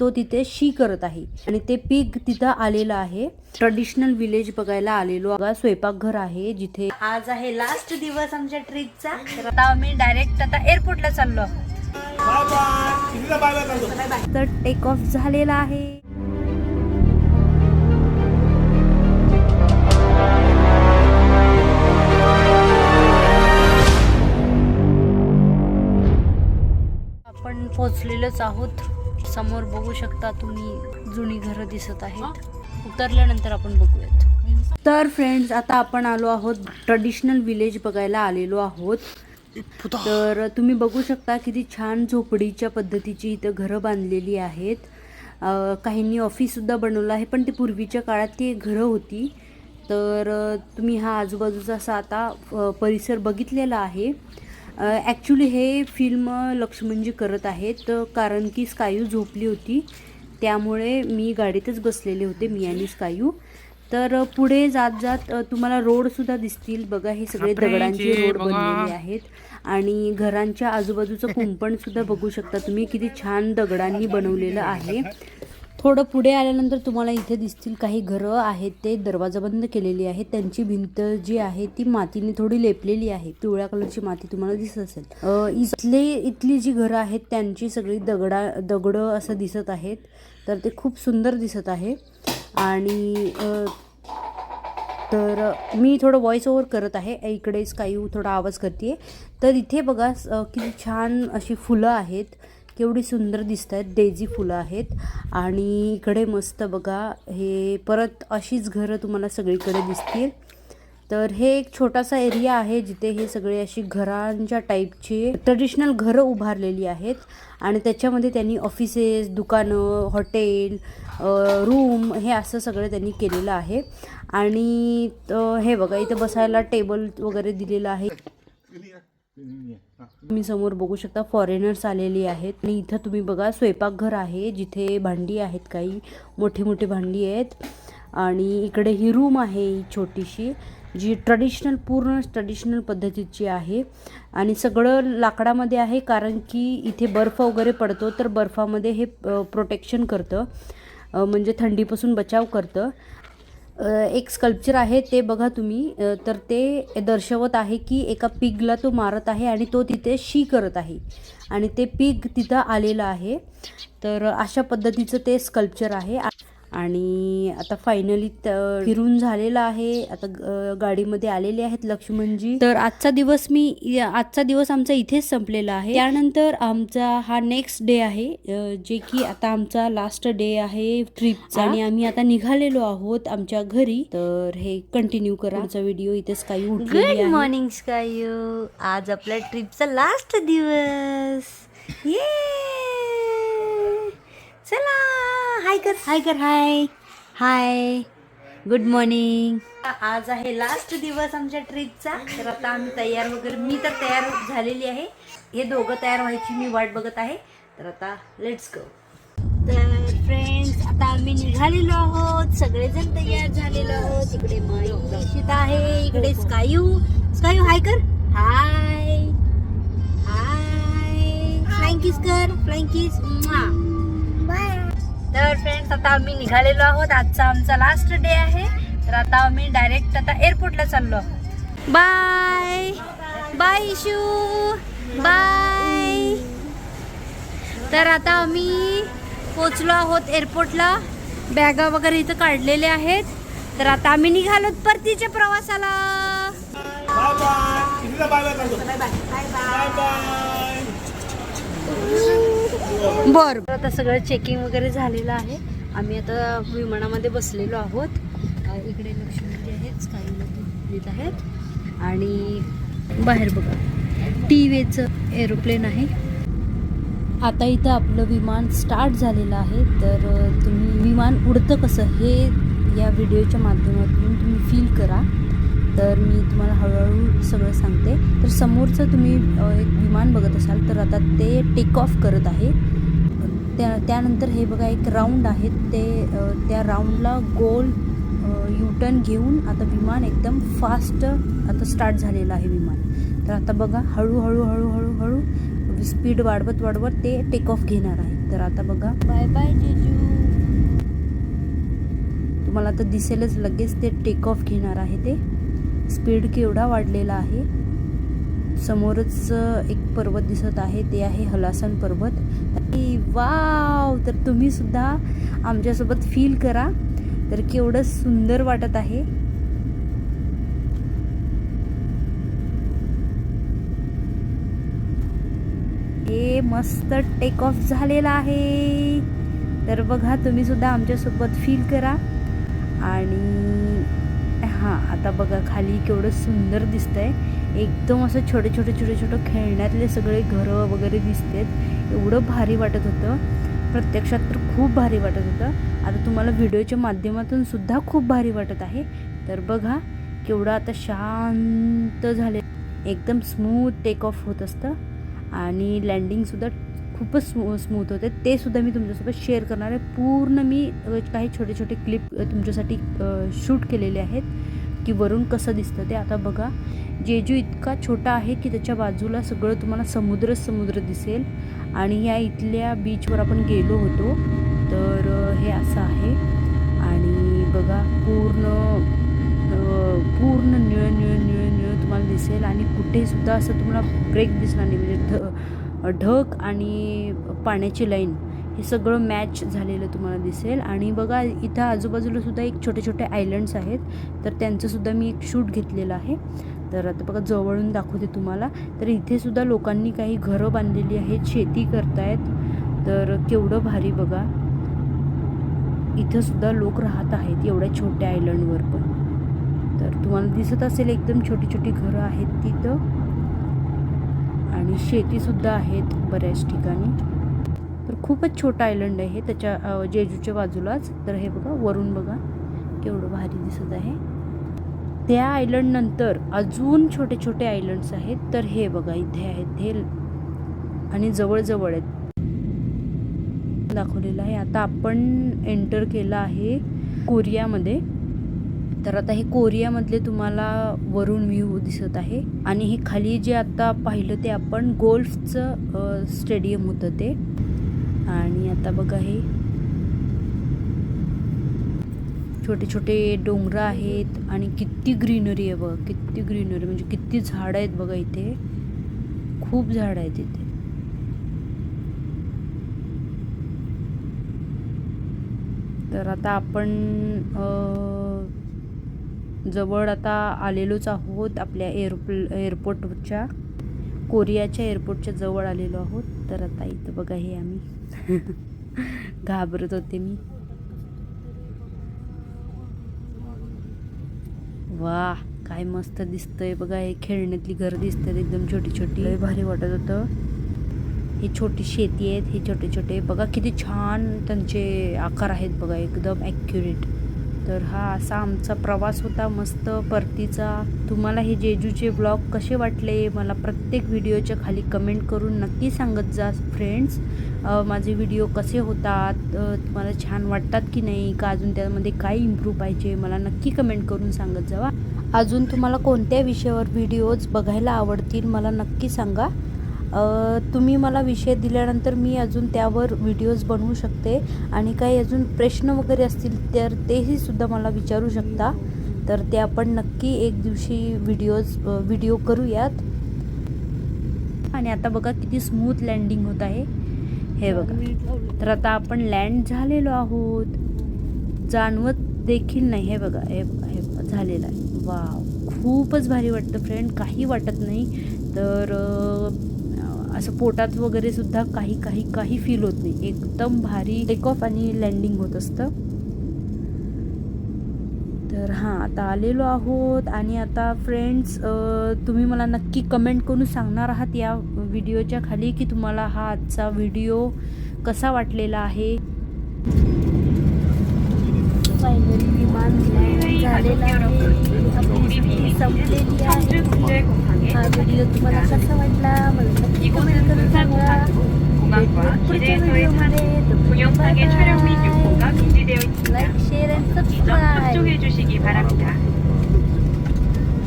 तो तिथे शी करत आहे. आणि ते पीक तिथं आलेलं आहे. ट्रेडिशनल विलेज बघायला आलेलो स्वयंपाकघर आहे जिथे. आज आहे लास्ट दिवस आमच्या ट्रिपचा तर आता आम्ही डायरेक्ट आता एअरपोर्टला चाललो तर टेक ऑफ झालेला आहे. आपण पोचलेलोच आहोत. समोर बघू शकता तुम्ही जुनी घरं दिसत आहेत. उतरल्यानंतर आपण बघूयात. तर फ्रेंड्स आता आपण आलो आहोत ट्रेडिशनल विलेज बघायला आलेलो आहोत. तर तुम्ही बघू शकता किती छान झोपडीच्या पद्धतीची इथं घरं बांधलेली आहेत. काहींनी ऑफिससुद्धा बनवलं आहे पण ते पूर्वीच्या काळात ती घरं होती. तर तुम्ही हा आजूबाजूचा असा आता परिसर बघितलेला आहे. ॲक्च्युली हे फिल्म लक्ष्मणजी करत आहेत कारण की स्कायू झोपली होती. त्यामुळे मी गाडीतच बसलेले होते मी आणि स्कायू. तर पुढे जात जात तुम्हाला रोडसुद्धा दिसतील. बघा हे सगळे दगडांचे रोड. बनलेले आहेत. आणि घरांच्या आजूबाजूचं कुंपण सुद्धा बघू शकता तुम्ही किती छान दगडांनी बनवलेलं आहे. थोडं पुढे आल्यानंतर तुम्हाला इथे दिसतील काही घरं आहेत ते दरवाजा बंद केलेली आहे. त्यांची भिंत जी आहे ती मातीने थोडी लेपलेली आहे. पिवळ्या कलरची माती तुम्हाला दिसत असेल. इथले इथली जी घरं आहेत त्यांची सगळी दगडा दगडं असं दिसत आहेत. तर ते खूप सुंदर दिसत आहे. आणि तर मी थोडं व्हॉइस ओव्हर करत आहे. इकडेच काही थोडा आवाज करते तर इथे बघा किती छान अशी फुलं आहेत. केवढी सुंदर दिसत आहेत डेझी फुलं आहेत. आणि इकडे मस्त बघा हे परत अशीच घरं तुम्हाला सगळीकडे दिसतील. तर हे एक छोटासा एरिया आहे जिथे हे सगळे अशी घरांच्या टाईपचे ट्रेडिशनल घरं उभारलेली आहेत. आणि त्याच्यामध्ये त्यांनी ऑफिसेस दुकानं हॉटेल रूम हे असं सगळं त्यांनी केलेलं आहे. आणि हे बघा इथं बसायला टेबल वगैरे दिलेलं आहे. तुम्ही समोर बघू शकता फॉरेनर्स आलेली आहेत. आणि इथं तुम्ही बघा स्वयंपाकघर आहे जिथे भांडी आहेत काही मोठी मोठी भांडी आहेत. आणि इकडे ही रूम आहे ही छोटीशी जी ट्रेडिशनल पूर्ण ट्रेडिशनल पद्धतीची आहे. आणि सगळं लाकडामध्ये आहे कारण की इथे बर्फ वगैरे पडतो तर बर्फामध्ये हे प्रोटेक्शन करतं. म्हणजे थंडीपासून बचाव करतं. एक स्कल्पचर आहे ते बघा तुम्ही. तर ते दर्शवत आहे की एका पिगला तो मारत आहे आणि तो तिथे शी करत आहे. आणि ते पिग तिथं आलेलं आहे. तर अशा पद्धतीचं ते स्कल्पचर आहे. आणि आता फायनली फिरून झालेलं आहे. आता गाडीमध्ये आलेले आहेत लक्ष्मणजी. तर आजचा दिवस मी आजचा दिवस आमचा इथेच संपलेला आहे. त्यानंतर आमचा हा नेक्स्ट डे आहे जे की आता आमचा लास्ट डे आहे ट्रिपचा आणि आम्ही आता निघालेलो आहोत आमच्या घरी. तर हे कंटिन्यू करा. आमचा व्हिडिओ इथेच काही गुड मॉर्निंग स्कायू आज आपल्या ट्रिपचा लास्ट दिवस. ये चला. हाय कर. हाय कर हाय. हाय. गुड मॉर्निंग आज आहे लास्ट दिवस आमच्या ट्रिपचा तर आता आम्ही तयार वगैरे मी तर तयार झालेली आहे. हे दोघं तयार व्हायची मी वाट बघत आहे. तर आता लेट्स गो तर फ्रेंड्स आता आम्ही निघालेलो आहोत. सगळेजण तयार झालेलो आहोत. इकडे मनीषित आहे. इकडे स्कायू. स्कायू हाय कर. हाय हाय फ्लाइंग किस कर. फ्लाइंग किस फ्रेंड्स आता आम्ही निघालेलो आहोत. आजचा आमचा लास्ट डे आहे. तर आता आम्ही डायरेक्ट आता एअरपोर्टला चाललो आहोत. बाय बाय इशू बाय तर आता आम्ही पोचलो आहोत एअरपोर्टला बॅगा वगैरे इथं काढलेले आहेत. तर आता आम्ही निघालोत परतीच्या प्रवासाला. बर आता सगळं चेकिंग वगैरे झालेलं आहे. आम्ही आता विमानामध्ये बसलेलो आहोत. इकडे लक्ष्मी आहेत स्काईला येत आहेत. आणि बाहेर बघा टी वेचं एरोप्लेन आहे. आता इथं आपलं विमान स्टार्ट झालेलं आहे. तर तुम्ही विमान उडतं कसं हे या व्हिडिओच्या माध्यमातून तुम्ही फील करा. तर मी तुम्हाला हळूहळू सगळं सांगते. तर समोरचं तुम्ही एक विमान बघत असाल तर आता ते टेक ऑफ करत आहे. त्या त्यानंतर हे बघा एक राऊंड आहेत. ते त्या राऊंडला गोल यूटर्न घेऊन आता विमान एकदम फास्ट आता स्टार्ट झालेलं आहे विमान. तर आता बघा हळूहळू हळूहळू हळू स्पीड वाढवत वाढवत ते टेक ऑफ घेणार आहे. तर आता बघा. बाय बाय जेजू तुम्हाला आता दिसेलच लगेच ते टेक ऑफ घेणार आहे ते. स्पीड केवढा वाढलेला आहे. समोरच एक पर्वत दिसत आहे. ते आहे हलासन पर्वत. वाव तर तुम्ही सुद्धा आमच्यासोबत फील करा. तर केवढं सुंदर वाटत आहे. हे मस्त टेक ऑफ झालेला आहे. तर बघा तुम्हीसुद्धा आमच्यासोबत फील करा. आणि हां आता बघा खाली केवढं सुंदर दिसतंय. एकदम असं छोटे छोटे छोटे छोटे खेळण्यातले सगळे घरं वगैरे दिसतात. एवढं भारी वाटत होतं. प्रत्यक्षात तर खूप भारी वाटत होतं. आता तुम्हाला व्हिडिओच्या माध्यमातून सुद्धा खूप भारी वाटत आहे. तर बघा केवढं आता शांत झाले. एकदम स्मूथ टेक ऑफ होत असतं. आणि लँडिंगसुद्धा खूपच स्मू स्मूथ होते. ते सुद्धा मी तुमच्यासोबत शेअर करणार आहे. पूर्ण मी काही छोटे छोटे क्लिप तुमच्यासाठी शूट केलेले आहेत. की वरून कसं दिसतं ते आता बघा. जेजू इतका छोटा आहे की त्याच्या बाजूला सगळं तुम्हाला समुद्रच समुद्र दिसेल. आणि या इथल्या बीचवर आपण गेलो होतो. तर हे असं आहे. आणि बघा पूर्ण पूर्ण निळ निळ निळ निळ तुम्हाला दिसेल. आणि कुठेसुद्धा असं तुम्हाला ब्रेक दिसणार नाही. म्हणजे ध ढग आणि पाण्याची लाईन हे सगळं मॅच झालेलं तुम्हाला दिसेल. आणि बघा इथं आजूबाजूला सुद्धा एक छोटे छोटे आयलंड्स आहेत. तर त्यांचंसुद्धा मी एक शूट घेतलेलं आहे. तर आता बघा जवळून दाखवते तुम्हाला. तर इथे सुद्धा लोकांनी काही घरं बांधलेली आहेत शेती करतायत. तर केवढं भारी बघा. इथं सुद्धा लोक राहत आहेत एवढ्या छोट्या आयलंडवर पण. तर तुम्हाला दिसत असेल एकदम छोटी छोटी घरं आहेत तिथं. आणि शेतीसुद्धा आहेत बऱ्याच ठिकाणी. तर खूपच छोटं आयलंड आहे त्याच्या जेजूच्या बाजूलाच. तर हे बघा वरून बघा. केवढं भारी दिसत आहे. त्या आयलंडनंतर अजून छोटे छोटे आयलंड्स आहेत. तर हे बघा इथे आहेत हे. आणि जवळजवळ आहेत. दाखवलेलं आहे. आता आपण एंटर केलं आहे कोरियामध्ये. तर आता हे कोरियामधले तुम्हाला वरून व्ह्यू दिसत आहे. आणि हे खाली जे आता पाहिलं ते आपण गोल्फचं स्टेडियम होतं ते. आणि आता बघा हे. छोटे छोटे डोंगर आहेत आणि किती ग्रीनरी आहे बघा. किती ग्रीनरी म्हणजे किती झाडं आहेत बघा इथे. खूप झाडं आहेत इथे. तर आता आपण जवळ आता आलेलोच आहोत आपल्या एअरप्ल एअरपोर्टच्या कोरियाच्या एअरपोर्टच्या जवळ आलेलो आहोत. तर आता इथं बघा हे आम्ही घाबरत होते मी. वा काय मस्त दिसतंय बघा हे खेळण्यातली घर दिसतात एकदम छोटी छोटी लय भारी वाटत होतं. ही छोटी शेती आहेत हे छोटे छोटे बघा किती छान त्यांचे आकार आहेत बघा एकदम ॲक्युरेट तर हा असा आमचा प्रवास होता मस्त परतीचा. तुम्हाला हे जेजूचे ब्लॉग कसे वाटले मला प्रत्येक व्हिडिओच्या खाली कमेंट करून नक्की सांगत जा फ्रेंड्स माझे व्हिडिओ कसे होतात तुम्हाला छान वाटतात की नाही का अजून त्यामध्ये काय इम्प्रूव्ह पाहिजे मला नक्की कमेंट करून सांगत जावा. अजून तुम्हाला कोणत्या विषयावर व्हिडिओज बघायला आवडतील मला नक्की सांगा. तुम्ही मला विषय दिल्यानंतर मी अजून त्यावर व्हिडिओज बनवू शकते आणि काही अजून प्रश्न वगैरे असतील तर तेही सुद्धा मला विचारू शकता. तर ते आपण नक्की एक दिवशी व्हिडिओज व्हिडिओ करूयात. आणि आता बघा किती स्मूथ लँडिंग होत आहे. हे बघा. तर आता आपण लँड झालेलो आहोत. जाणवत देखील नाही. हे बघा हे बघा हे बघा झालेलं आहे. वाव खूपच भारी वाटतं फ्रेंड काही वाटत नाही. तर असं पोटात वगैरे सुद्धा काही काही काही फील होत नाही. एकदम भारी टेक ऑफ आणि लँडिंग होत असतं. तर हां आता आलेलो आहोत आणि आता फ्रेंड्स तुम्ही मला नक्की कमेंट करून सांगणार आहात या व्हिडिओच्या खाली की तुम्हाला हा आजचा व्हिडिओ कसा वाटलेला आहे. 해외의 가족 여러분, 우리 청주 국제공항에 도착했습니다. 이곳은 군사공항 공항과 기대에서의 산, 동영상의 촬영 및 유포가 금지되어 있습니다. 이점 접촉해 주시기 바랍니다.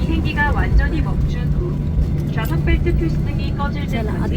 비행기가 완전히 멈춘 후 좌석 벨트 표시등이 꺼질 때까지